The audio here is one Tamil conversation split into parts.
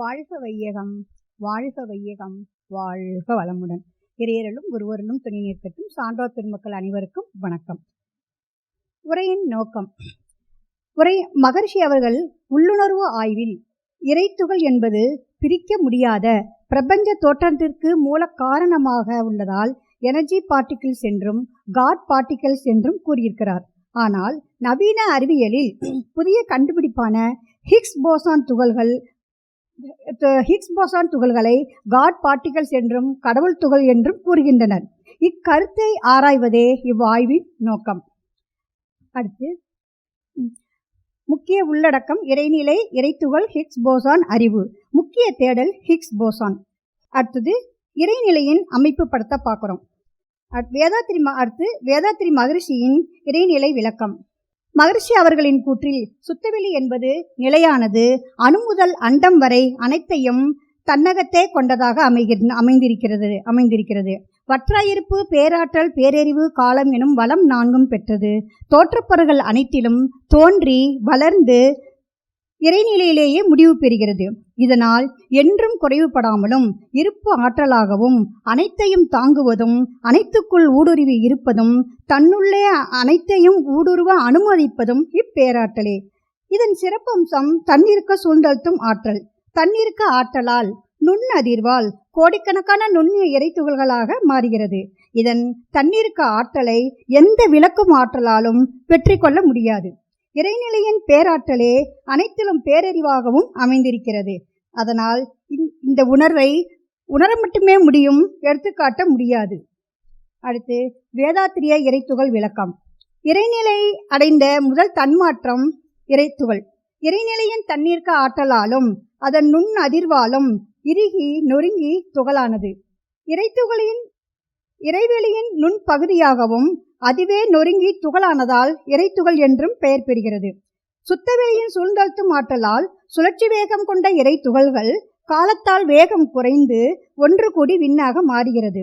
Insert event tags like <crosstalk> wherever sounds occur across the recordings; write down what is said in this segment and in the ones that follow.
வாழ்க வையகம் வாழ்க வையகம் வாழ்க வளமுடன். இறையரலும் குருவரலும் துணை நிற்கட்டும். சான்றோர் பெருமக்கள் அனைவருக்கும் வணக்கம். உரையின் நோக்கம். உரை மகர்ஷி அவர்கள் உள்ளுணர்வு ஆய்வில் இறைத்துகள் என்பது பிரிக்க முடியாத பிரபஞ்ச தோற்றத்திற்கு மூல காரணமாக உள்ளதால் எனர்ஜி பார்ட்டிகிள்ஸ் என்றும் காட் பார்ட்டிகிள்ஸ் என்றும் கூறியிருக்கிறார். ஆனால் நவீன அறிவியலில் புதிய கண்டுபிடிப்பான ஹிக்ஸ் போசான் துகள்கள் ஹிக்ஸ் போசான் துகள்களை காட் பார்ட்டிகல்ஸ் என்றும் கடவுள் துகள் என்றும் கூறுகின்றனர். இக்கருத்தை ஆராய்வதே இவ்வாய்வின் நோக்கம். அடுத்து முக்கிய உள்ளடக்கம் இறைநிலை இறைத்துகள் ஹிக்ஸ் போசான் அறிவு. முக்கிய தேடல் ஹிக்ஸ் போசான் அடுத்தது இறைநிலையின் அமைப்பு படத்தை பார்க்குறோம். வேதாத்திரி அடுத்து வேதாத்திரி மகரிஷியின் இறைநிலை விளக்கம். மகர்ஷி அவர்களின் கூற்றில் சுத்தவெளி என்பது நிலையானது அணுமுதல் அண்டம் வரை அனைத்தையும் தன்னகத்தே கொண்டதாக அமைகிற அமைந்திருக்கிறது அமைந்திருக்கிறது. வற்றாயிருப்பு பேராற்றல் பேரறிவு காலம் எனும் வளம் நான்கும் பெற்றது. தோற்றப்பொருள்கள் அனைத்திலும் தோன்றி வளர்ந்து இறைநிலையிலேயே முடிவு பெறுகிறது. இதனால் என்றும் குறைவுபடாமலும் இருப்பு ஆற்றலாகவும் அனைத்தையும் தாங்குவதும் அனைத்துக்குள் ஊடுருவி இருப்பதும் தன்னுள்ளே அனைத்தையும் ஊடுருவ அனுமதிப்பதும் இப்பேராற்றலே. இதன் சிறப்பம்சம் தன்னிருக்க சூழ்ந்தழுத்தும் ஆற்றல். தன்னிருக்க ஆற்றலால் நுண் அதிர்வால் கோடிக்கணக்கான நுண்ணிய இறைத்துகள்களாக மாறுகிறது. இதன் தன்னிருக்க ஆற்றலை எந்த விளக்கும் ஆற்றலாலும் வெற்றி கொள்ள முடியாது. இறைநிலையின் பேராற்றலே அனைத்திலும் பேரறிவாகவும் அமைந்திருக்கிறது. அதனால் இந்த உணர்வை உணர மட்டுமே முடியும் எடுத்துக்காட்ட முடியாது. அடுத்து வேதாத்திரிய இறைத்துகள் விளக்கம். இறைநிலை அடைந்த முதல் தன்மாற்றம் இறைத்துகள். இறைநிலையின் தண்ணீர்க்க ஆற்றலாலும் அதன் நுண் அதிர்வாலும் இறுகி நொறுங்கி துகளானது. இறைத்துகளின் இறைவெளியின் நுண் பகுதியாகவும் அதுவே நொறுங்கி துகளானதால் இறைத்துகள் என்றும் பெயர் பெறுகிறது. சுத்தவெளியின் சூழ்ந்தழுத்தும் ஆற்றலால் சுழற்சி வேகம் கொண்ட இறை துகள்கள் காலத்தால் வேகம் குறைந்து ஒன்று கூடி விண்ணாக மாறுகிறது.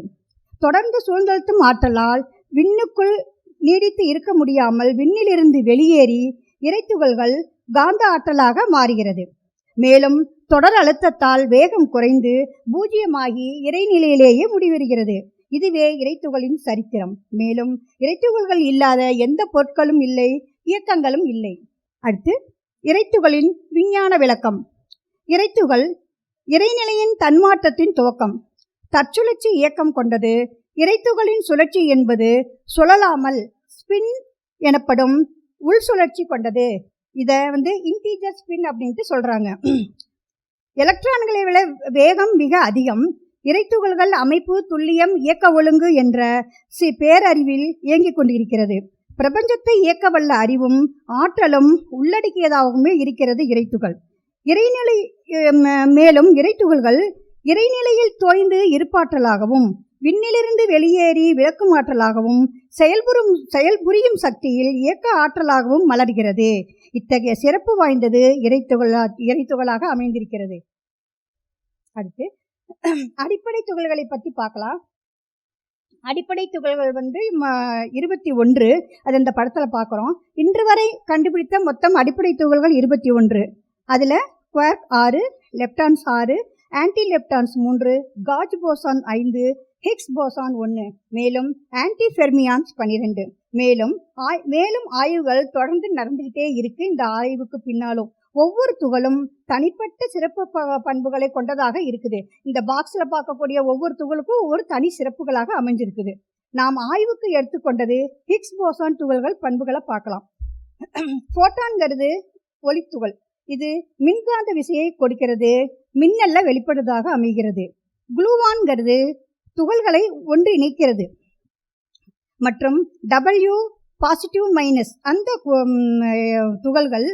தொடர்ந்து சூழ்ந்தழுத்தும் ஆற்றலால் விண்ணுக்குள் நீடித்து இருக்க முடியாமல் விண்ணிலிருந்து வெளியேறி இறைத்துகள்கள் காந்த ஆற்றலாக மாறுகிறது. மேலும் தொடர் அழுத்தத்தால் வேகம் குறைந்து பூஜ்ஜியமாகி இறைநிலையிலேயே முடிவெறுகிறது. இதுவே இறைத்துகளின் சரித்திரம். மேலும் இறைத்துகள்கள் இல்லாத எந்த பொருட்களும் இல்லை இயக்கங்களும் இல்லை. அடுத்து இறைத்துகளின் விஞ்ஞான விளக்கம். இறைத்துகள் இறைநிலையின் தன்மாற்றத்தின் துவக்கம். தற்சுழற்சி இயக்கம் கொண்டது இறைத்துகளின் சுழற்சி என்பது சுழலாமல் ஸ்பின் எனப்படும் உள் சுழற்சி கொண்டது. இதை வந்து இன்டீஜர் ஸ்பின் அப்படின்ட்டு சொல்றாங்க. <clears throat> எலக்ட்ரான்களை விட வேகம் மிக அதிகம். இறைத்துகள்கள் அமைப்பு துல்லியம் இயக்க ஒழுங்கு என்ற சி பேரறிவில் இயங்கிக் கொண்டிருக்கிறது. பிரபஞ்சத்தை இயக்க வல்ல அறிவும் ஆற்றலும் உள்ளடக்கியதாகவுமே இருக்கிறது இறைத்துகள் இறைநிலை மேலும் இறைத்துகள்கள் இறைநிலையில் தோய்ந்து இருப்பாற்றலாகவும் விண்ணிலிருந்து வெளியேறி விளக்கும் ஆற்றலாகவும் செயல்புறும் செயல்புரியும் சக்தியில் இயக்க ஆற்றலாகவும் மலர்கிறது. இத்தகைய சிறப்பு வாய்ந்தது இறைத்துகளா இறைத்துகளாக அமைந்திருக்கிறது. அடுத்து <clears throat> அடிப்படை துகள்களை பற்றி பார்க்கலாம். அடிப்படை துகள்கள் வந்து இருபத்தி ஒன்று அது இந்த படத்தில் பார்க்குறோம். இன்று வரை கண்டுபிடித்த மொத்தம் அடிப்படை துகள்கள் இருபத்தி ஒன்று. அதில் குவாக் ஆறு லெப்டான்ஸ் ஆறு ஆன்டி லெப்டான்ஸ் மூன்று காஜ் போசான் ஐந்து ஹிக்ஸ் போசான் ஒன்று மேலும் ஆன்டி ஃபெர்மியான்ஸ் பன்னிரெண்டு மேலும் ஆய் மேலும் ஆய்வுகள் தொடர்ந்து நடந்துகிட்டே இருக்கு. இந்த ஆய்வுக்கு பின்னாலும். ஒவ்வொரு துகளும் தனிப்பட்ட சிறப்பு பண்புகளை கொண்டதாக இருக்குது. இந்த பாக்ஸில் பார்க்கக்கூடிய ஒவ்வொரு துகளுக்கும் ஒவ்வொரு தனி சிறப்புகளாக அமைஞ்சிருக்குது. நாம் ஆய்வுக்கு எடுத்துக்கொண்டது ஹிக்ஸ் போசான் துகள்கள் பண்புகளை பார்க்கலாம். போட்டான்கிறது ஒளித்துகள். இது மின்காந்த விசையை கொடுக்கிறது மின்னல்ல வெளிப்படுவதாக அமைகிறது. குளூவான்கிறது துகள்களை ஒன்றிணைக்கிறது. மற்றும் டபிள்யூ பாசிட்டிவ் மைனஸ் அந்த துகள்கள்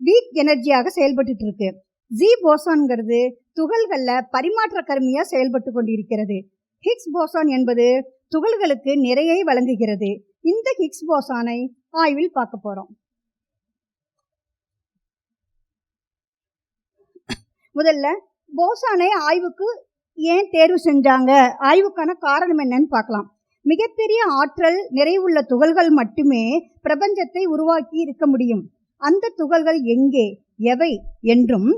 வீக் எனர்ஜியாக செயல்பட்டு இருக்கு ஜி போசான்ங்கிறது துகள்கள்ல பரிமாற்ற கருமியா செயல்பட்டு கொண்டிருக்கிறது. ஹிக்ஸ் போசான் என்பது துகள்களுக்கு நிறையை வழங்குகிறது. இந்த ஹிக்ஸ் போசானை ஆய்வில் பார்க்க போறோம். முதல்ல போசானை ஆய்வுக்கு ஏன் தேர்வு செஞ்சாங்க? ஆய்வுக்கான காரணம் என்னன்னு பார்க்கலாம். மிகப்பெரிய ஆற்றல் நிறைவுள்ள துகள்கள் மட்டுமே பிரபஞ்சத்தை உருவாக்கி இருக்க முடியும். அந்த துகள்கள் எங்கே? எவை? என்றும்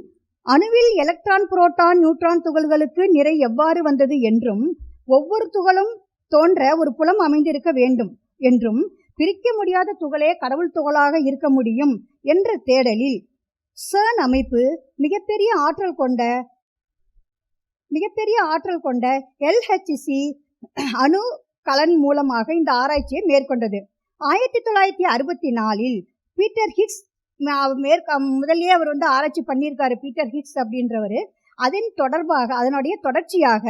அணுவில் எலக்ட்ரான் புரோட்டான் நியூட்ரான் துகள்களுக்கு நிறை எவ்வாறு வந்தது? என்றும் ஒவ்வொரு துகளும் தோன்ற ஒரு புலம் அமைந்திருக்க வேண்டும் என்றும் பிரிக்க முடியாத துகளே கடவுள் துகளாக இருக்க முடியும் என்ற தேடலில் சர்ன் அமைப்பு மிகப்பெரிய ஆற்றல் கொண்ட மிகப்பெரிய ஆற்றல் கொண்ட எல்ஹெச்சி அணு கலன் மூலமாக இந்த ஆராய்ச்சியை மேற்கொண்டது. ஆயிரத்தி தொள்ளாயிரத்தி அறுபத்தி நாலில் பீட்டர் ஹிக்ஸ் மேற்க முதல்லயே அவர் வந்து ஆராய்ச்சி பண்ணியிருக்காரு பீட்டர் ஹிக்ஸ் அப்படின்றவர். அதன் தொடர்பாக அதனுடைய தொடர்ச்சியாக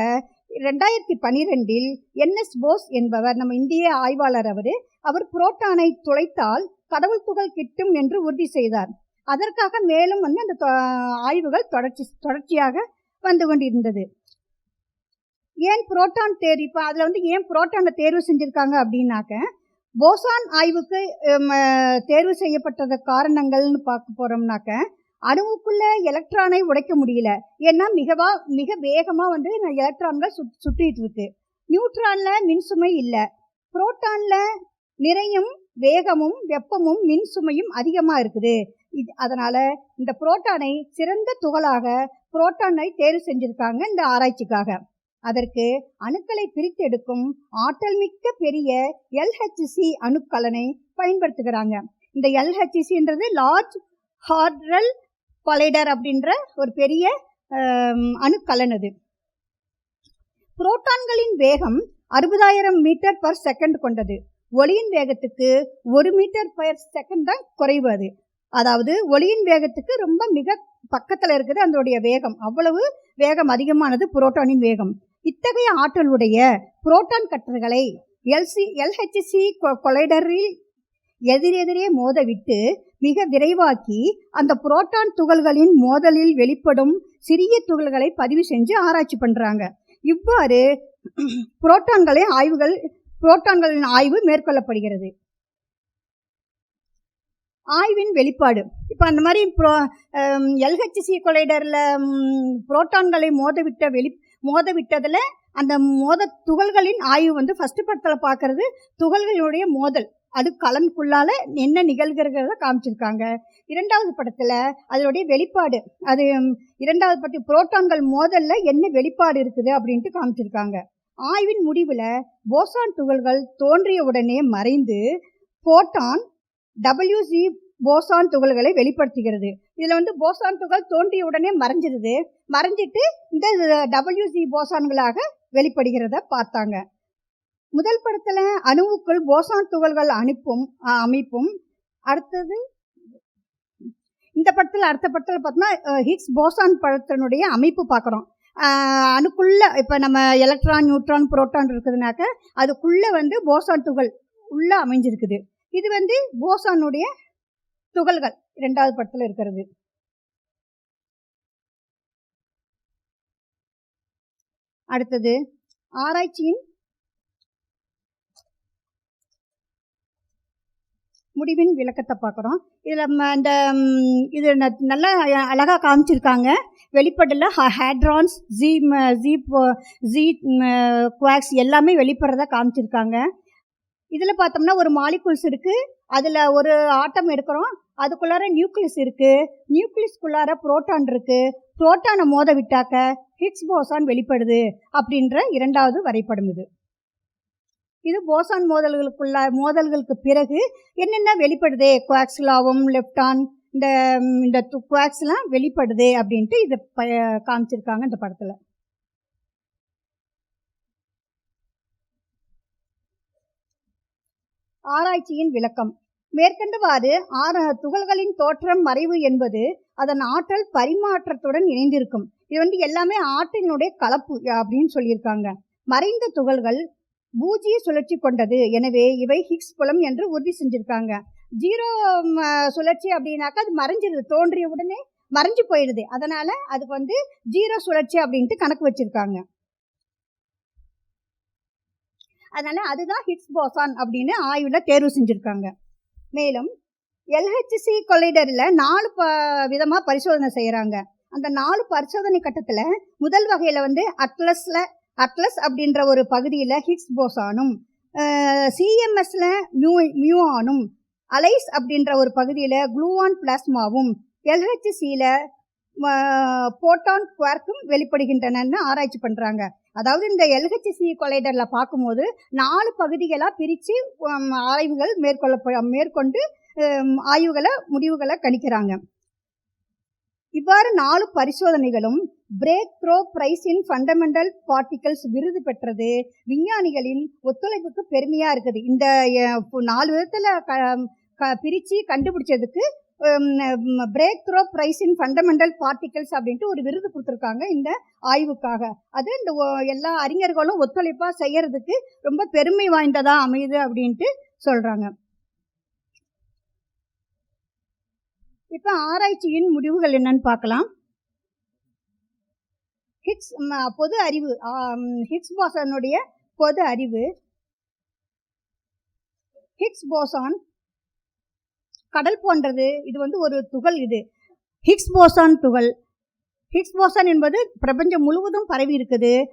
ரெண்டாயிரத்தி பனிரெண்டில் என்எஸ் போஸ் என்பவர் நம்ம இந்திய ஆய்வாளர் அவர் அவர் புரோட்டானை துளைத்தால் கடவுள் துகள் கிட்டும் என்று உறுதி செய்தார். அதற்காக மேலும் வந்து அந்த ஆய்வுகள் தொடர்ச்சி தொடர்ச்சியாக வந்து கொண்டிருந்தது. ஏன் புரோட்டான் தேர்வு இப்போ அதில் வந்து ஏன் புரோட்டானை தேர்வு செஞ்சுருக்காங்க அப்படின்னாக்க போசான் ஆய்வுக்கு தேர்வு செய்யப்பட்டத காரணங்கள்னு பார்க்க போகிறோம்னாக்க அணுவுக்குள்ள எலக்ட்ரானை உடைக்க முடியல. ஏன்னா மிகவா மிக வேகமாக வந்து எலக்ட்ரான்கள் சுட் சுட்டிட்டு இருக்கு. நியூட்ரான்ல மின்சுமை இல்லை. புரோட்டான்ல நிறையும் வேகமும் வெப்பமும் மின்சுமையும் அதிகமாக இருக்குது. இது அதனால இந்த புரோட்டானை சிறந்த துகளாக புரோட்டானை தேர்வு செஞ்சிருக்காங்க இந்த ஆராய்ச்சிக்காக. அதற்கு அணுக்களை பிரித்தெடுக்கும் ஆற்றல் மிக்க பெரிய எல்ஹெச்சி அணுக்கலனை பயன்படுத்துகிறாங்க. இந்த எல்ஹெச்சிசின்றது லார்ஜ் ஹார்ட்ரல் கொலைடர் அப்படின்ற ஒரு பெரிய அணுக்கலன் அது. புரோட்டான்களின் வேகம் அறுபதாயிரம் மீட்டர் பர் செகண்ட் கொண்டது. ஒளியின் வேகத்துக்கு ஒரு மீட்டர் பர் செகண்ட் தான் குறைவு அது. அதாவது ஒளியின் வேகத்துக்கு ரொம்ப மிக பக்கத்தில் இருக்குது அதனுடைய வேகம். அவ்வளவு வேகம் அதிகமானது புரோட்டானின் வேகம். இத்தகைய ஆற்றலுடைய புரோட்டான் கற்றர்களை எல்சி எல்ஹெச்சி கொலைடரில் எதிரெதிரே மோதவிட்டு மிக விரைவாக்கி அந்த புரோட்டான் துகள்களின் மோதலில் வெளிப்படும் சிறிய துகள்களை பதிவு செஞ்சு ஆராய்ச்சி பண்றாங்க. இவ்வாறு புரோட்டான்களை ஆய்வுகள் புரோட்டான்களின் ஆய்வு மேற்கொள்ளப்படுகிறது. ஆய்வின் வெளிப்பாடு. இப்போ அந்த மாதிரி ப்ரோ எல்ஹெச்சி கொலைடரில் புரோட்டான்களை மோதவிட்ட வெளி மோத விட்டதில் அந்த மோத துகள்களின் ஆய்வு வந்து ஃபஸ்ட்டு படத்தில் பார்க்கறது துகள்களுடைய மோதல். அது கலனுக்குள்ளால என்ன நிகழ்கிறத காமிச்சிருக்காங்க. இரண்டாவது படத்தில் அதனுடைய வெளிப்பாடு அது இரண்டாவது படத்தில் புரோட்டான்கள் மோதல்ல என்ன வெளிப்பாடு இருக்குது அப்படின்ட்டு காமிச்சிருக்காங்க. ஆய்வின் முடிவில் போசான் துகள்கள் தோன்றிய உடனே மறைந்து போட்டான் டபிள்யூசி போசான் துகள்களை வெளிப்படுத்துகிறது. இதில் வந்து போசான் துகள் தோன்றிய உடனே மறைஞ்சிருது. மறைஞ்சிட்டு இந்த டபிள்யூசி போசான்களாக வெளிப்படுகிறத பார்த்தாங்க. முதல் படத்தில் அணுவுக்குள் போசான் துகள்கள் அனுப்பும் அமைப்பும். அடுத்தது இந்த படத்தில் அடுத்த படத்தில் பார்த்தோம்னா ஹிக்ஸ் போசான் படத்தினுடைய அமைப்பு பார்க்குறோம். அணுக்குள்ளே இப்போ நம்ம எலக்ட்ரான் நியூட்ரான் புரோட்டான் இருக்குதுனாக்க அதுக்குள்ளே வந்து போசான் துகள் உள்ளே அமைஞ்சிருக்குது. இது வந்து போசானுடைய துகள்கள் இரண்டாவது படத்தில் இருக்கிறது. அடுத்தது ஆராய்ச்சியின் முடிவின் விளக்கத்தை பார்க்குறோம். இதில் இந்த இது நல்லா அழகாக காமிச்சிருக்காங்க. வெளிப்படல ஹேட்ரான்ஸ் ஜீ ஜி ஜீ குவாக்ஸ் எல்லாமே வெளிப்படுறதா காமிச்சிருக்காங்க. இதில் பார்த்தோம்னா ஒரு மாலிகுல்ஸ் இருக்குது அதில் ஒரு ஆட்டம் எடுக்கிறோம். அதுக்குள்ளார நியூக்ளியஸ் இருக்குது நியூக்ளியஸ்குள்ளார புரோட்டான் இருக்குது புரோட்டானை மோத விட்டாக்க ஹிட்ஸ் போசான் வெளிப்படுது அப்படின்ற இரண்டாவது வரைபடம் இது. இது போசான் மோதல்களுக்குள்ள மோதல்களுக்கு பிறகு என்னென்ன வெளிப்படுதே? குவாக்ஸ்லாவும் லெப்டான் இந்த இந்த குவாக்ஸ்லாம் வெளிப்படுது அப்படின்ட்டு இதை ப காமிச்சிருக்காங்க இந்த படத்தில். ஆராய்ச்சியின் விளக்கம். மேற்கண்டவாறு ஆற துகள்களின் தோற்றம் மறைவு என்பது அதன் ஆற்றல் பரிமாற்றத்துடன் இணைந்திருக்கும். இது வந்து எல்லாமே ஆற்றலினுடைய கலப்பு அப்படின்னு சொல்லியிருக்காங்க. மறைந்த துகள்கள் பூஜ்ய சுழற்சி கொண்டது. எனவே இவை ஹிக்ஸ் புலம் என்று உறுதி செஞ்சிருக்காங்க. ஜீரோ சுழற்சி அப்படின்னாக்கா அது மறைஞ்சிருது தோன்றிய உடனே மறைஞ்சு போயிடுது. அதனால அதுக்கு வந்து ஜீரோ சுழற்சி அப்படின்ட்டு கணக்கு வச்சிருக்காங்க. அதனால அதுதான் ஹிட்ஸ் போசான் அப்படின்னு ஆய்வுல தேர்வு செஞ்சுருக்காங்க. மேலும் எல்ஹெச்சி கொலைடரில் நாலு ப விதமாக பரிசோதனை செய்கிறாங்க அந்த நாலு பரிசோதனை கட்டத்தில் முதல் வகையில் வந்து அட்லஸில் அட்லஸ் அப்படின்ற ஒரு பகுதியில் ஹிக்ஸ் போசானும் சிஎம்எஸ்ல மியூ மியூஆனும் அலைஸ் அப்படின்ற ஒரு பகுதியில் குளூவான் பிளாஸ்மாவும் எல்ஹெச்சிசியில் போட்டான் குவார்க்கும் வெளிப்படுகின்றனன்னு ஆராய்ச்சி பண்ணுறாங்க அதாவது இந்த எல்ஹெச்சி கொலைடரில் பார்க்கும்போது நாலு பகுதிகளாக பிரித்து ஆய்வுகள் மேற்கொள்ள மேற்கொண்டு ஆய்வுகளை முடிவுகளை கணிக்கிறாங்க. இவ்வாறு நாலு பரிசோதனைகளும் breakthrough prize in fundamental particles விருது பெற்றது. விஞ்ஞானிகளின் ஒத்துழைப்புக்கு பெருமையாக இருக்குது. இந்த நாலு விதத்தில் க- க- பிரிச்சு கண்டுபிடிச்சதுக்கு breakthrough prize in fundamental particles அப்படின்ட்டு ஒரு விருது கொடுத்துருக்காங்க இந்த ஆய்வுக்காக. அது இந்த எல்லா அறிஞர்களும் ஒத்துழைப்பாக செய்யறதுக்கு ரொம்ப பெருமை வாய்ந்ததாக அமையுது அப்படின்ட்டு சொல்கிறாங்க இப்போ ஆராய்ச்சியின் முடிவுகள் என்னன்னு பார்க்கலாம். ஹிக்ஸ் பொது அறிவு ஹிக்ஸ் பாசனுடைய பொது அறிவு. ஹிக்ஸ் போசான் கடல் போன்றது இது வந்து ஒரு துகள் இது. ஹிக்ஸ் போசான் துகள். ஹிக்ஸ் போசான் என்பது பிரபஞ்சம் முழுவதும் பரவி இருக்குது.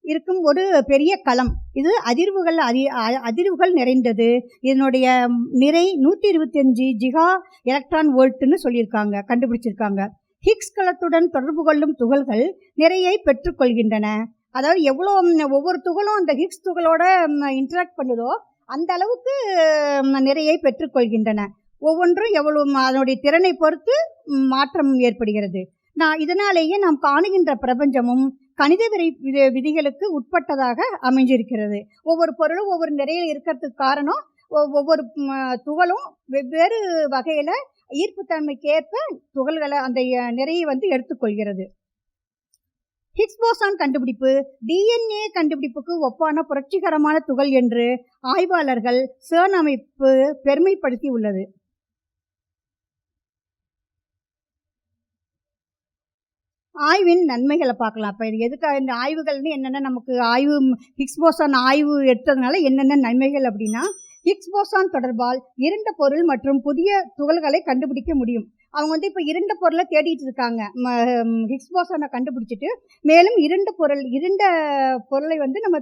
இருக்கும் ஒரு பெரிய களம் இது அதிர்வுகள் அதி அ- அதிர்வுகள் நிறைந்தது. இதனுடைய நிறை நூற்றி இருபத்தஞ்சு ஜிகா எலக்ட்ரான் வோல்ட்னு சொல்லியிருக்காங்க கண்டுபிடிச்சிருக்காங்க. ஹிக்ஸ் களத்துடன் தொடர்பு கொள்ளும் துகள்கள் நிறையை பெற்றுக்கொள்கின்றன. அதாவது எவ்வளோ ஒவ்வொரு துகளும் அந்த ஹிக்ஸ் துகளோட இன்டராக்ட் பண்ணுதோ அந்த அளவுக்கு நிறையை பெற்றுக்கொள்கின்றன. ஒவ்வொன்றும் எவ்வளவு அதனுடைய திறனை பொறுத்து மாற்றம் ஏற்படுகிறது. நான் இதனாலேயே நாம் காணுகின்ற பிரபஞ்சமும் கணித விரை விதி- விதிகளுக்கு உட்பட்டதாக அமைஞ்சிருக்கிறது. ஒவ்வொரு பொருளும் ஒவ்வொரு நிறையில் இருக்கிறதுக்கு காரணம் ஒவ்வொரு துகளும் வெவ்வேறு வகையில் ஈர்ப்புத்தன்மைக்கேற்ப துகள்களை அந்த நிறையை வந்து எடுத்துக்கொள்கிறது. ஹிக்ஸ் போசான் கண்டுபிடிப்பு டிஎன்ஏ கண்டுபிடிப்புக்கு ஒப்பான புரட்சிகரமான துகள் என்று ஆய்வாளர்கள் சேன் அமைப்பு பெருமைப்படுத்தி உள்ளது ஆய்வின் நன்மைகளை பார்க்கலாம். இப்போ இது எதுக்காக இந்த ஆய்வுகள்னு என்னென்ன நமக்கு ஆய்வு ஹிக்ஸ் போசான் ஆய்வு எடுத்ததுனால என்னென்ன நன்மைகள் அப்படின்னா ஹிக்ஸ் போசான் தொடர்பால் இருண்ட பொருள் மற்றும் புதிய துகள்களை கண்டுபிடிக்க முடியும். அவங்க வந்து இப்போ இருண்ட பொருளை தேடிட்டு இருக்காங்க. ம- ஹிக்ஸ் போசானை கண்டுபிடிச்சிட்டு மேலும் இருண்ட பொருள் இருண்ட பொருளை வந்து நம்ம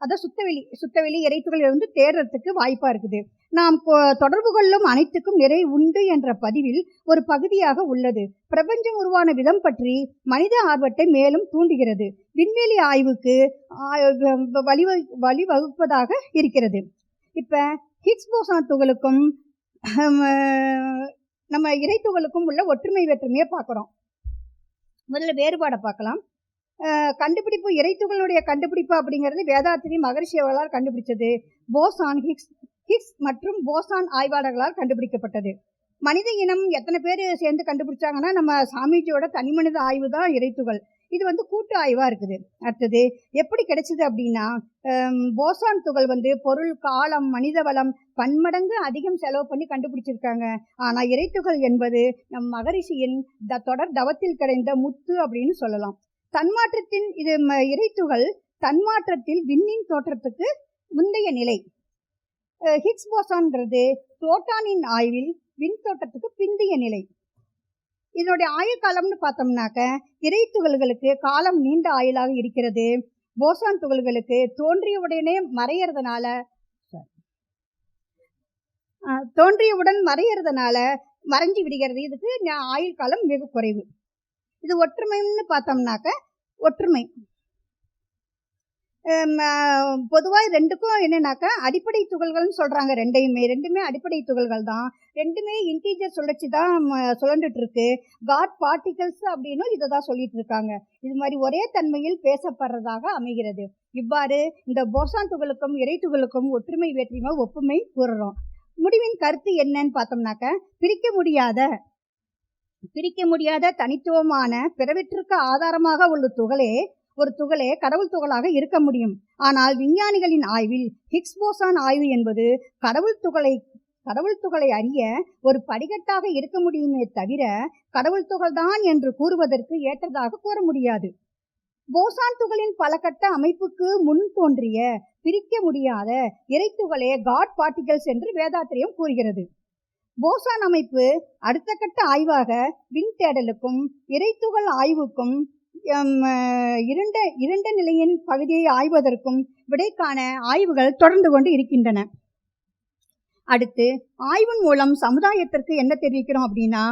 அதான் சுத்தவெளி சுத்தவெளி இறைத்துகள் வந்து தேடுறதுக்கு வாய்ப்பா இருக்குது. நாம் தொடர்பு கொள்ளும் அனைத்துக்கும் நிறை உண்டு என்ற பதிவில் ஒரு பகுதியாக உள்ளது. பிரபஞ்சம் உருவான விதம் பற்றி மனித ஆர்வத்தை மேலும் தூண்டுகிறது. விண்வெளி ஆய்வுக்கு ஆ- வ- வழிவகு வழிவகுப்பதாக இருக்கிறது. இப்ப ஹிக்ஸ் போசான் துகளுக்கும் நம்ம இறைத்துகளுக்கும் உள்ள ஒற்றுமை வேற்றுமையை பார்க்குறோம். முதல்ல வேறுபாடை பார்க்கலாம். கண்டுபிடிப்பு இறைத்துகளுடைய கண்டுபிடிப்பு அப்படிங்கிறது வேதாத்திரி மகரிஷி அவர்களால் கண்டுபிடிச்சது. போசான் ஹிக்ஸ் ஹிக்ஸ் மற்றும் போசான் ஆய்வாளர்களால் கண்டுபிடிக்கப்பட்டது. மனித இனம் எத்தனை பேர் சேர்ந்து கண்டுபிடிச்சாங்கன்னா நம்ம சாமிஜியோட தனிமனித ஆய்வு தான் இறைத்துகள். இது வந்து கூட்டு ஆய்வாக இருக்குது. அடுத்தது எப்படி கிடைச்சிது அப்படின்னா போசான் துகள் வந்து பொருள் காலம் மனித வளம் பன்மடங்கு அதிகம் செலவு பண்ணி கண்டுபிடிச்சிருக்காங்க. ஆனால் இறைத்துகள் என்பது நம் மகரிஷியின் த தொடர் தவத்தில் கிடைந்த முத்து அப்படின்னு சொல்லலாம். தன்மாற்றத்தின் இது இறைத்துகள் தன்மாற்றத்தில் விண்ணின் தோற்றத்துக்கு முந்தைய நிலை. ஹிக்ஸ் போசான்றது புரோட்டானின் ஆய்வில் விண் தோட்டத்துக்கு பிந்தைய நிலை. இதனுடைய ஆயுள் காலம்னு பார்த்தோம்னாக்க இறை துகள்களுக்கு காலம் நீண்ட ஆயுளாக இருக்கிறது. போசான் துகள்களுக்கு தோன்றிய உடனே மறையறதுனால தோன்றியவுடன் மறையறதுனால மறைஞ்சு விடுகிறது. இதுக்கு ஆயுள் காலம் மிக குறைவு. இது ஒற்றுமைன்னு பார்த்தோம்னாக்க ஒற்றுமை. பொதுவாக ரெண்டுக்கும் என்னன்னாக்கா அடிப்படை துகள்கள்னு சொல்கிறாங்க ரெண்டையுமே. ரெண்டுமே அடிப்படை துகள்கள் தான். ரெண்டுமே இன்டீஜர் சுழற்சி தான் சுழண்டுட்டு இருக்கு காட் பார்ட்டிகல்ஸ் அப்படின்னும் இதை தான் சொல்லிட்டு இருக்காங்க இது மாதிரி ஒரே தன்மையில் பேசப்படுறதாக அமைகிறது. இவ்வாறு இந்த போசான் துகளுக்கும் இறை துகளுக்கும் ஒற்றுமை வேற்றுமை ஒப்புமை கூறுறோம். முடிவின் கருத்து என்னன்னு பார்த்தோம்னாக்க பிரிக்க முடியாத பிரிக்க முடியாத தனித்துவமான பிறவிற்றிற்கு ஆதாரமாக உள்ள துகளே ஒரு துகளே கடவுள் துகளாக இருக்க முடியும். ஆனால் விஞ்ஞானிகளின் ஆய்வில் ஹிக்ஸ் போசான் ஆய்வு என்பது கடவுள் துகளை கடவுள் துகளை அறிய ஒரு படிக்கட்டாக இருக்க முடியுமே தவிர கடவுள் துகள்தான் என்று கூறுவதற்கு ஏற்றதாக கூற முடியாது. போசான் துகளின் பல கட்ட அமைப்புக்கு முன் தோன்றிய பிரிக்க முடியாத இறைத்துகளே காட் பார்ட்டிகல்ஸ் என்று வேதாத்திரியம் கூறுகிறது. போசான் அமைப்பு அடுத்த கட்ட ஆய்வாக விண் தேடலுக்கும் இறைத்துகள் ஆய்வுக்கும் இருண்ட இருண்ட நிலையின் பகுதியை ஆய்வதற்கும் விடைக்கான ஆய்வுகள் தொடர்ந்து கொண்டு இருக்கின்றன. அடுத்து ஆய்வின் மூலம் சமுதாயத்திற்கு என்ன தெரிவிக்கிறோம் அப்படின்னா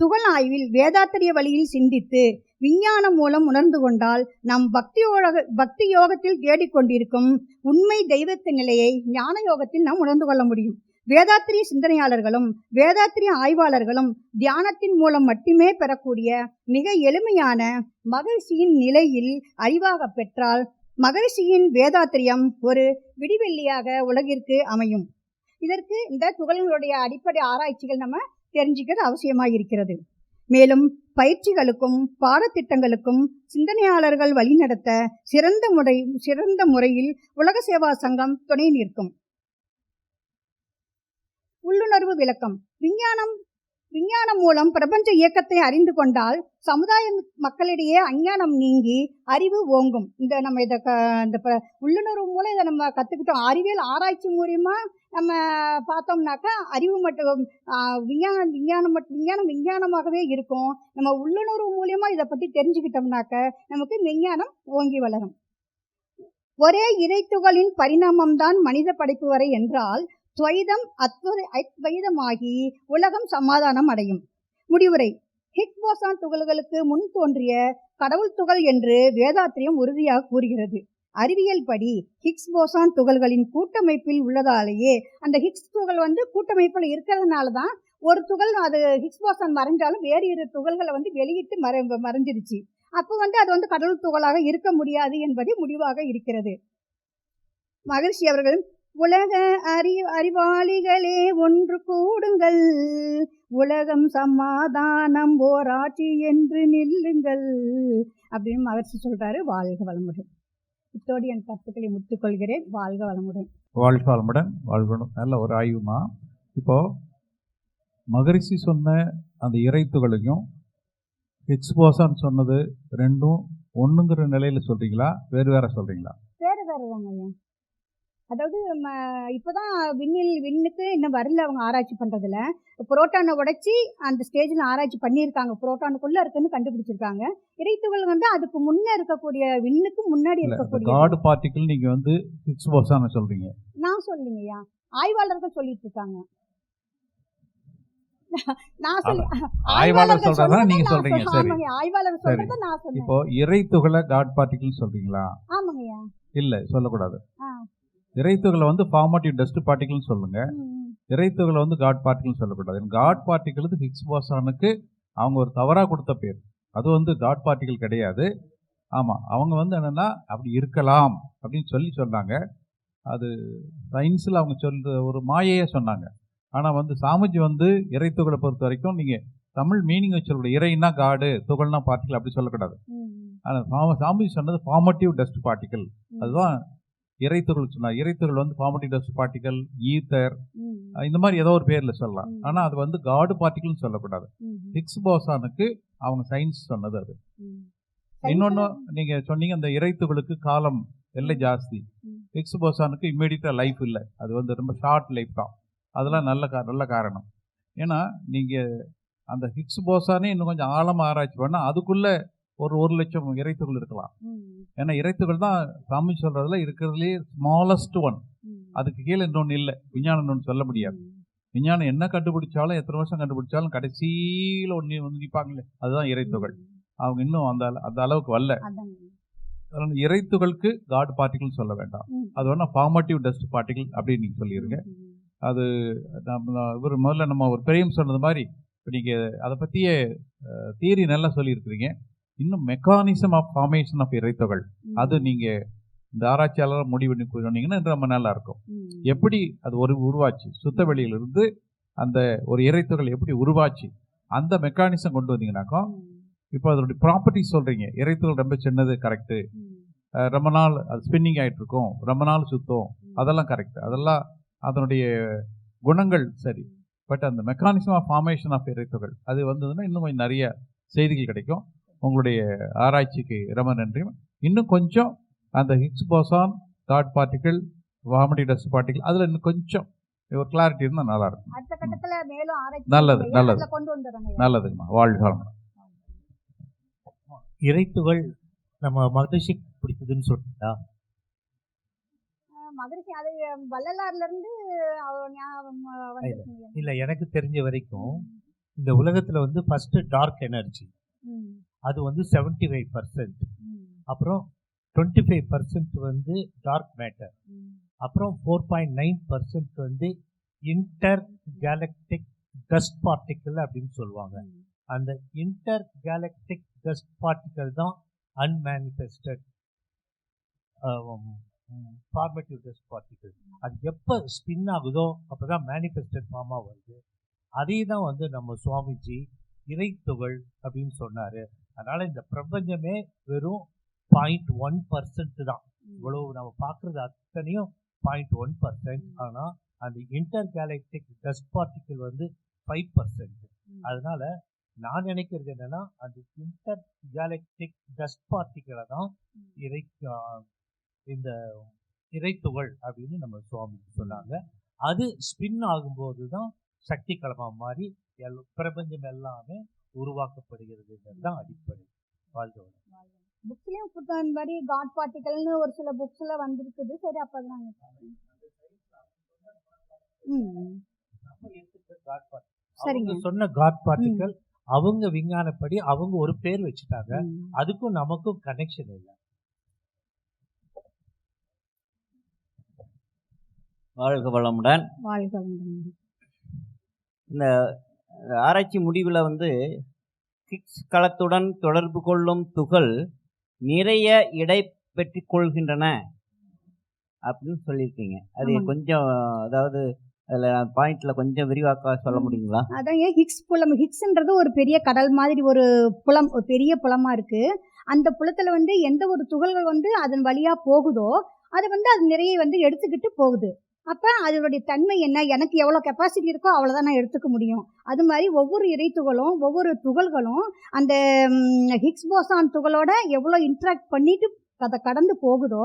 துகள் ஆய்வில் வேதாத்திரிய வழியில் சிந்தித்து விஞ்ஞானம் மூலம் உணர்ந்து கொண்டால் நம் பக்தி யோக பக்தி யோகத்தில் தேடிக்கொண்டிருக்கும் உண்மை தெய்வத்தின் நிலையை ஞான யோகத்தில் நாம் உணர்ந்து கொள்ள முடியும். வேதாத்திரிய சிந்தனையாளர்களும் வேதாத்திரிய ஆய்வாளர்களும் தியானத்தின் மூலம் மட்டுமே பெறக்கூடிய மிக எளிமையான மகிழ்ச்சியின் நிலையில் அறிவாக பெற்றால் மகரிஷியின் வேதாத்திரியம் ஒரு விடிவெள்ளியாக உலகிற்கு அமையும். இதற்கு இந்த துகள்களுடைய அடிப்படை ஆராய்ச்சிகள் நம்ம தெரிஞ்சுக்கிறது அவசியமாக இருக்கிறது. மேலும் பயிற்சிகளுக்கும் பாடத்திட்டங்களுக்கும் சிந்தனையாளர்கள் வழிநடத்த சிறந்த முறை சிறந்த முறையில் உலக சேவா சங்கம் துணை நிற்கும். உள்ளுணர்வு விளக்கம். விஞ்ஞானம் விஞ்ஞானம் மூலம் பிரபஞ்ச இயக்கத்தை அறிந்து கொண்டால் சமுதாய மக்களிடையே அஞ்ஞானம் நீங்கி அறிவு ஓங்கும். இந்த நம்ம இதை க இந்த ப- உள்ளுணர்வு மூலம் இதை நம்ம கற்றுக்கிட்டோம் அறிவியல் ஆராய்ச்சி மூலியமாக நம்ம பார்த்தோம்னாக்கா அறிவு மட்டும் விஞ்ஞானம் விஞ்ஞானம் மட்டும் விஞ்ஞானம் விஞ்ஞானமாகவே இருக்கும். நம்ம உள்ளுணர்வு மூலியமாக இதை பற்றி தெரிஞ்சுக்கிட்டோம்னாக்க நமக்கு விஞ்ஞானம் ஓங்கி வளரும். ஒரே இறைத்துகளின் பரிணாமம்தான் மனித படைப்பு வரை என்றால் துவைதம் அத்வ அத்வைதமாகி உலகம் சமாதானம் அடையும் முடிவுரை. ஹிக் போசான் துகள்களுக்கு முன் தோன்றிய கடவுள் துகள் என்று வேதாத்திரியம் உறுதியாக கூறுகிறது. அறிவியல் படி ஹிக்ஸ் போசான் துகள்களின் கூட்டமைப்பில் உள்ளதாலேயே அந்த ஹிக்ஸ் துகள் வந்து கூட்டமைப்பில் இருக்கிறதுனால தான் ஒரு துகள் அது ஹிக்ஸ் போசான் மறைஞ்சாலும் வேறு இரு துகள்களை வந்து வெளியிட்டு மறை மறைஞ்சிருச்சு. அப்போ வந்து அது வந்து கடவுள் துகளாக இருக்க முடியாது என்பதே முடிவாக இருக்கிறது. மகிழ்ச்சி அவர்களும் உலக அறி அறிவாளிகளே ஒன்று கூடுங்கள். உலகம் சமாதானம் ஓராட்சி என்று நில்லுங்கள். அப்படின்னு மகிழ்ச்சி சொல்றாரு வாழ்க வளமுடன். இத்தோடு என் கருத்துக்களை முத்துக்கொள்கிறேன் வாழ்க வளமுடன். வாழ்க வளமுடன் வாழ்கணும் நல்ல ஒரு ஆய்வுமா? இப்போ மகரிஷி சொன்ன அந்த இறைத்துகளையும் எக்ஸ்போசான்னு சொன்னது ரெண்டும் ஒண்ணுங்கிற நிலையில சொல்றீங்களா? வேறு வேற சொல்றீங்களா? வேறு வேறு தாங்க அதாவது நம்ம இப்போதான் விண்ணில் விண்ணுக்கு இன்னும் வரல அவங்க ஆராய்ச்சி பண்றதுல. புரோட்டானை உடைச்சி அந்த ஸ்டேஜில் ஆராய்ச்சி பண்ணியிருக்காங்க. புரோட்டானுக்குள்ள இருக்குன்னு கண்டுபிடிச்சிருக்காங்க. இறைத்துகள் வந்து அதுக்கு முன்னே இருக்கக்கூடிய விண்ணுக்கு முன்னாடி இருக்கக்கூடிய காடு பார்ட்டிகிள் நீங்க வந்து எக்ஸ்போசான்னு சொல்றீங்க. நான் சொல்லுங்கய்யா ஆய்வாளர்கள் சொல்லிட்டு இருக்காங்க. ஆய்வாளர் சொல்றதா நீங்க சொல்றீங்க. சரி. ஆய்வாளர். சொல்றதை நான் சொன்னேன். இப்போ இறைத்துகளை காட் பார்ட்டிகிள் சொல்றீங்களா? ஆமாங்கய்யா இல்ல சொல்லக்கூடாது. இறைத்துகளை வந்து ஃபார்மாட்டிவ் டஸ்ட் பார்ட்டிகிள்னு சொல்லுங்க. இறைத்துகளை வந்து காட் பார்ட்டிகிள் சொல்லக்கூடாது. காட் பார்ட்டிகிள் ஹிக்ஸ் போசானுக்கு அவங்க ஒரு தவறா கொடுத்த பேர். அது வந்து காட் பார்ட்டிகிள் கிடையாது. ஆமா அவங்க வந்து என்னன்னா அப்படி இருக்கலாம் அப்படின்னு சொல்லி சொன்னாங்க. அது சயின்ஸில் அவங்க சொல்ற ஒரு மாயையே சொன்னாங்க. ஆனா வந்து சாமிஜி வந்து இறைத்துகளை பொறுத்த வரைக்கும் நீங்க தமிழ் மீனிங் வச்சிருக்க இறைன்னா காடு துகள்னா பார்ட்டிகிள் அப்படி சொல்லக்கூடாது. ம், ஆனா சாம- சாமிஜி சொன்னது ஃபார்மட்டிவ் டஸ்ட் பார்ட்டிகிள். அதுதான் இறைத்துகள் சொன்னார் இறைத்துகள் வந்து ஃபார்மட்டிவ் டஸ்ட் பார்ட்டிகல் ஈத்தர் இந்த மாதிரி ஏதோ ஒரு பேர்ல சொல்லலாம். ம். ஆனா அது வந்து காடு பார்ட்டிகள்னு சொல்லக்கூடாது. ஹிக்ஸ் போசானுக்கு அவங்க சயின்ஸ் சொன்னது அது. ம். இன்னொன்னு நீங்க சொன்னீங்க அந்த இறைத்துகளுக்கு காலம் எல்லை ஜாஸ்தி. ஹிக்ஸ் போசானுக்கு இம்மீடியட்டா லைஃப் இல்லை. அது வந்து ரொம்ப ஷார்ட் லைஃப் தான். அதெல்லாம் நல்ல கா- நல்ல காரணம். ஏன்னா நீங்க அந்த ஹிக்ஸ் போசானே இன்னும் கொஞ்சம் ஆழமா ஆராய்ச்சி பண்ணா அதுக்குள்ள ஒரு ஒரு லட்சம் இறைத்துகள் இருக்கலாம். ஏன்னா இறைத்துகள் தான் சாமி சொல்றதுல இருக்கிறதுலே ஸ்மாலஸ்ட் ஒன். அதுக்கு கீழே இன்னொன்று இல்லை. விஞ்ஞானம் இன்னொன்று சொல்ல முடியாது. விஞ்ஞானம் என்ன கண்டுபிடிச்சாலும் எத்தனை வருஷம் கண்டுபிடிச்சாலும் கடைசியில் ஒன்று வந்து நிற்பாங்களே அதுதான் இறைத்துகள். அவங்க இன்னும் அந்த அந்த அளவுக்கு வரல. அதனால இறைத்துகளுக்கு காட் பார்ட்டிகிள் சொல்ல வேண்டாம். அது வேணா ஃபார்மேட்டிவ் டஸ்ட் பார்ட்டிகிள் அப்படின்னு நீங்க சொல்லிடுங்க அது நம்ம இவர் முதல்ல நம்ம ஒரு பெரியம் சொன்னது மாதிரி இப்போ நீங்க அதை பத்தியே தியரி நல்லா சொல்லியிருக்கிறீங்க. இன்னும் மெக்கானிசம் ஆஃப் ஃபார்மேஷன் ஆஃப் இறைத்துகள் ம். அது நீங்க இந்த ஆராய்ச்சியாளர் முடிவு பண்ணி சொன்னீங்கன்னா இன்னும் ரொம்ப நல்லா இருக்கும். எப்படி அது ஒரு உருவாச்சு? சுத்த வெளியிலிருந்து அந்த ஒரு இறைத்துகள் எப்படி உருவாச்சு? அந்த மெக்கானிசம் கொண்டு வந்தீங்கன்னாக்கா. இப்போ அதனுடைய ப்ராப்பர்ட்டிஸ் சொல்றீங்க. இறைத்துகள் ரொம்ப சின்னது கரெக்டு. ரொம்ப நாள் அது ஸ்பின்னிங் ஆயிட்டு இருக்கும் ரொம்ப நாள் சுத்தம். அதெல்லாம் கரெக்ட் அதெல்லாம் அதனுடைய குணங்கள் சரி. பட் அந்த மெக்கானிசம் ஆஃப் ஃபார்மேஷன் ஆஃப் இறைத்துகள் அது வந்ததுன்னா இன்னும் கொஞ்சம் நிறைய செய்திகள் கிடைக்கும். உங்களுடைய ஆராய்ச்சிக்கு ரொம்ப நன்றி இன்னும் கொஞ்சம் அந்த ஹிக்ஸ் போசான் காட் பார்ட்டிகள் வாமடி டஸ்ட் பார்ட்டிகள் அதில் இன்னும் கொஞ்சம் ஒரு கிளாரிட்டி இருந்தால் நல்லா இருக்கும் அடுத்த கட்டத்துல மேலும் ஆராய்ச்சி நல்லது. நல்லது. நல்லதுங்கம்மா வாழ்க வளமுடன். இறைத்துகள் நம்ம மகிழ்ச்சிக்கு பிடிச்சதுன்னு சொல்லிட்டா மதுரை அது வள்ளலார்ல இருந்து. இல்ல எனக்கு தெரிஞ்ச வரைக்கும் இந்த உலகத்துல வந்து ஃபர்ஸ்ட் டார்க் எனர்ஜி அது வந்து செவன்டி ஃபைவ் பர்சன்ட் அப்புறம் டுவெண்ட்டி ஃபைவ் பர்சன்ட் வந்து டார்க் மேட்டர் அப்புறம் ஃபோர் பாயிண்ட் நைன் பர்சன்ட் வந்து இன்டர் கேலக்டிக் டஸ்ட் பார்ட்டிக்கல் அப்படின்னு சொல்லுவாங்க. அந்த இன்டர் கேலக்டிக் டஸ்ட் பார்ட்டிக்கல் தான் அன்மேனிஃபெஸ்டட் ஃபார்மேட்டிவ் டஸ்ட் பார்ட்டிக்கல் அது எப்போ ஸ்பின் ஆகுதோ அப்போ தான் மேனிஃபெஸ்டட் ஃபார்மாக வருது. அதே தான் வந்து நம்ம சுவாமிஜி இறைத்துகள் அப்படின்னு சொன்னார். அதனால் இந்த பிரபஞ்சமே வெறும் பாயிண்ட் ஒன் பர்சன்ட் தான். இவ்வளவு நம்ம பார்க்குறது அத்தனையும் பாயிண்ட் ஒன் பர்சன்ட் ஆனால் அந்த இன்டர் கேலக்டிக் டஸ்ட் பார்ட்டிக்கல் வந்து ஃபைவ் பர்சன்ட் அதனால நான் நினைக்கிறது என்னன்னா அந்த இன்டர் கேலக்டிக் டஸ்ட் பார்ட்டிகளை தான் இறை இந்த இறைத்துகள் அப்படின்னு நம்ம சுவாமி சொன்னாங்க. அது ஸ்பின் ஆகும்போது தான் சக்தி களமா மாறி எல் பிரபஞ்சம் எல்லாமே உருவாக்கப்படுகிறதுங்கிறது தான் அடிப்படை. வளம். புக்ஸ்லயும் புத்தகம் மாதிரி காட் பார்ட்டிகல்னு ஒரு சில புக்ஸ்ல வந்திருக்குது. சரி அப்ப நாங்க. அவங்க சொன்ன காட் பார்ட்டிக்கல் அவங்க விஞ்ஞானப்படி அவங்க ஒரு பேர் வச்சுட்டாங்க. அதுக்கும் நமக்கும் கனெக்ஷன் இல்லை. வாழ்க வளமுடன். வாழ்க வளமுடன். இந்த ஆராய்ச்சி முடிவில் வந்து ஹிக்ஸ் களத்துடன் தொடர்பு கொள்ளும் துகள் நிறைய இடை கொள்கின்றன அப்படின்னு சொல்லியிருக்கீங்க அது. கொஞ்சம் அதாவது அதில் பாயிண்ட்ல கொஞ்சம் விரிவாக்க சொல்ல. முடியுங்களா அதான் ஏன் ஹிக்ஸ் புலம் ஹிக்ஸ்ன்றது ஒரு பெரிய கடல் மாதிரி ஒரு புலம் ஒரு பெரிய புலமா இருக்கு அந்த புலத்துல வந்து எந்த ஒரு துகள்கள் வந்து அதன் வழியா போகுதோ அதை வந்து அது நிறைய வந்து எடுத்துக்கிட்டு போகுது அப்ப அதனுடைய தன்மை என்ன? எனக்கு எவ்வளவு கெப்பாசிட்டி இருக்கோ அவ்வளவுதான் நான் எடுத்துக்க முடியும். அது மாதிரி ஒவ்வொரு இறைத்துகளும் ஒவ்வொரு துகள்களும் அந்த ஹிக்ஸ் போசான் துகளோட எவ்வளவு இன்ட்ராக்ட் பண்ணிட்டு அதை கடந்து போகுதோ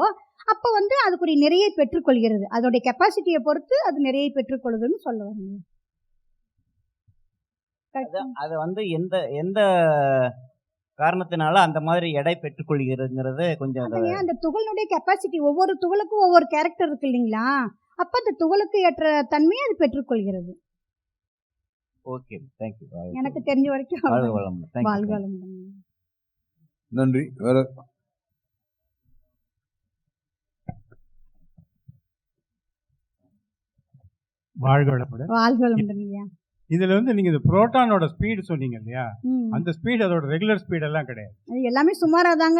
அப்ப வந்து அதுக்குரிய நிறைய பெற்றுக்கொள்கிறது அதோடைய கெப்பாசிட்டியை பொறுத்து அது நிறைய பெற்றுக்கொள்ளுதுன்னு சொல்ல வரீங்க அது வந்து எந்த எந்த காரணத்தினால அந்த மாதிரி எடை பெற்றுக்கொள்கிறதுங்கிறது கொஞ்சம் அந்த துகளினுடைய கெப்பாசிட்டி ஒவ்வொரு துகளுக்கும் ஒவ்வொரு கேரக்டர் இருக்கு இல்லைங்களா? அப்ப அந்த துகளுக்கு ஏற்ற தன்மையை அது பெற்றுக்கொள்கிறது. ஓகே தேங்க்யூ எனக்கு தெரிஞ்ச வரைக்கும் வாழ்க வளமுடன். நன்றி. வேற வாழ்க வளமுடன். வாழ்க வளமுடன் ஐயா. இதுல வந்து நீங்க இந்த புரோட்டானோட ஸ்பீடு சொன்னீங்க இல்லையா. அந்த ஸ்பீடு அதோட ரெகுலர் ஸ்பீட் எல்லாம் கிடையாது. எல்லாமே சுமாரா தாங்க.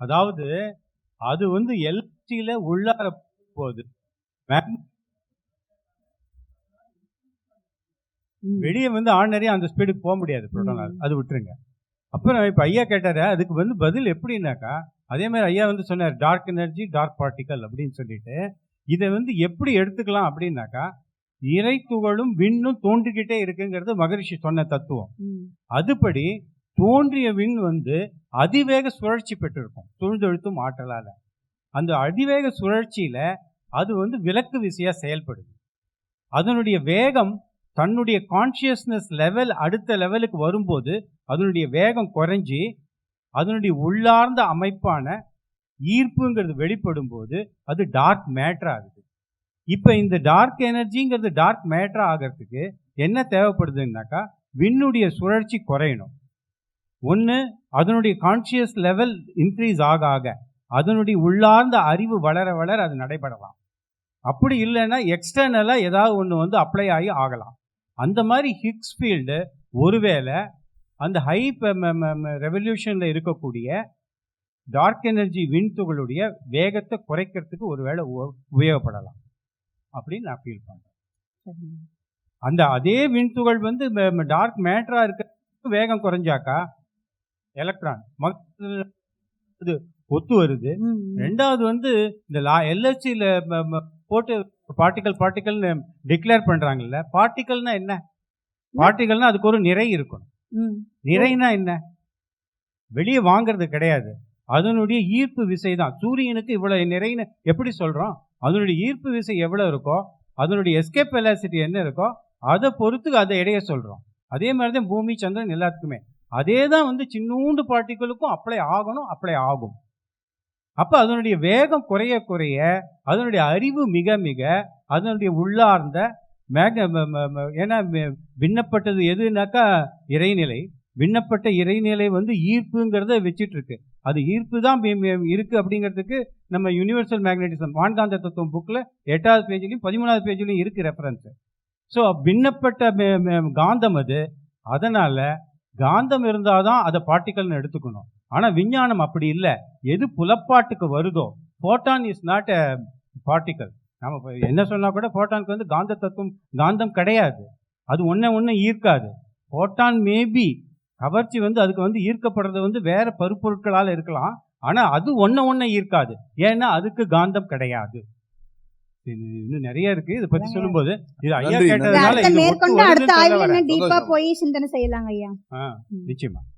அதாவது அது வந்து எல்சியில உள்ளார போகுது. வெளியே வந்து ஆர்டினரியா அந்த ஸ்பீடுக்கு போக முடியாது புரோட்டானால். அது விட்டுருங்க. அப்புறம் இப்ப ஐயா கேட்டாரு அதுக்கு வந்து பதில் எப்படின்னாக்கா அதே மாதிரி ஐயா வந்து சொன்னார் டார்க் எனர்ஜி டார்க் பார்ட்டிக்கல் அப்படின்னு சொல்லிட்டு. இதை வந்து எப்படி எடுத்துக்கலாம் அப்படின்னாக்கா இறை துகளும் விண்ணும் தோன்றிக்கிட்டே இருக்குங்கிறது மகரிஷி சொன்ன தத்துவம். அதுபடி தோன்றிய விண் வந்து அதிவேக சுழற்சி பெற்றிருக்கும் சூழ்ந்தெழுத்தும் ஆற்றலால. அந்த அதிவேக சுழற்சியில் அது வந்து விலக்கு விசையாக செயல்படுது. அதனுடைய வேகம் தன்னுடைய கான்ஷியஸ்னஸ் லெவல் அடுத்த லெவலுக்கு வரும்போது அதனுடைய வேகம் குறைஞ்சி அதனுடைய உள்ளார்ந்த அமைப்பான ஈர்ப்புங்கிறது வெளிப்படும் போது அது டார்க் மேட்டர் ஆகுது. இப்போ இந்த டார்க் எனர்ஜிங்கிறது டார்க் மேட்டர் ஆகிறதுக்கு என்ன தேவைப்படுதுன்னாக்கா விண்ணுடைய சுழற்சி குறையணும். ஒன்று அதனுடைய கான்சியஸ் லெவல் இன்க்ரீஸ் ஆக ஆக அதனுடைய உள்ளார்ந்த அறிவு வளர வளர அது நடைபெறலாம். அப்படி இல்லைன்னா எக்ஸ்டர்னலாக ஏதாவது ஒன்று வந்து அப்ளை ஆகி ஆகலாம். அந்த மாதிரி ஹிக்ஸ் ஃபீல்டு ஒருவேளை அந்த ஹை ரெவல்யூஷனில் இருக்கக்கூடிய டார்க் எனர்ஜி விண்துகளுடைய வேகத்தை குறைக்கிறதுக்கு ஒருவேளை உபயோகப்படலாம். அப்படின்னு நான் ஃபீல் பண்ணுறேன். அந்த அதே விண்துகள் வந்து டார்க் மேட்டரா இருக்க வேகம் குறைஞ்சாக்கா எலக்ட்ரான் இது ஒத்து வருது. ரெண்டாவது வந்து இந்த லா எல்எஸ்சியில் போட்டு பார்ட்டிக்கல் பார்ட்டிக்கல்னு டிக்ளேர் பண்றாங்கல்ல பார்ட்டிக்கல்னா என்ன? பார்ட்டிக்கல்னா அதுக்கு ஒரு நிறை இருக்கணும். ம். நிறைனா என்ன? வெளியே வாங்குறது கிடையாது. அதனுடைய ஈர்ப்பு விசை தான். சூரியனுக்கு இவ்வளவு நிறைன்னு எப்படி சொல்றோம்? அதனுடைய ஈர்ப்பு விசை எவ்வளவு இருக்கோ அதனுடைய எஸ்கேப் வெலாசிட்டி என்ன இருக்கோ அதை பொறுத்து அதை எடைய சொல்றோம். அதே மாதிரி தான் பூமி சந்திரன் எல்லாத்துக்குமே. அதே தான் வந்து சின்னூண்டு பார்ட்டிகளுக்கும் அப்ளை ஆகணும் அப்ளை ஆகும். அப்போ அதனுடைய வேகம் குறைய குறைய அதனுடைய அறிவு மிக மிக அதனுடைய உள்ளார்ந்த மேக ஏன்னா விண்ணப்பட்டது எதுனாக்கா இறைநிலை. விண்ணப்பட்ட இறைநிலை வந்து ஈர்ப்புங்கிறத வச்சிட்டு இருக்கு அது ஈர்ப்பு தான் மே- அப்படிங்கிறதுக்கு நம்ம யூனிவர்சல் மேக்னட்டிசம் வான்காந்த தத்துவம் புக்கில் எட்டாவது பேஜ்லையும் பதிமூணாவது பேஜ்லையும் இருக்குது ரெஃபரன்ஸு ஸோ விண்ணப்பட்ட மே- மே- காந்தம் அது. அதனால் காந்தம் இருந்தால் தான் அதை பார்ட்டிக்கல்னு எடுத்துக்கணும். ஆனால் விஞ்ஞானம் அப்படி இல்லை. எது புலப்பாட்டுக்கு வருதோ photon is not a particle நம்ம என்ன சொன்னா கூட ஃபோட்டானுக்கு வந்து காந்த தத்துவம் காந்தம் கிடையாது. அது ஒன்றை ஒன்று ஈர்க்காது. ஃபோட்டான் மேபி கவர்ச்சி வந்து அதுக்கு வந்து ஈர்க்கப்படுறது வந்து வேற பருப்பொருட்களால் இருக்கலாம். ஆனால் அது ஒன்றை ஒன்றை ஈர்க்காது. ஏன்னா அதுக்கு காந்தம் கிடையாது. இது இன்னும் நிறைய இருக்கு. இதை பத்தி சொல்லும்போது இது ஐயா கேட்டதுனால மேற்கொண்டு அடுத்த. இன்னும் டீப்பா. போய் சிந்தனை செய்யலாங்க ஐயா. ஆ, நிச்சயமா.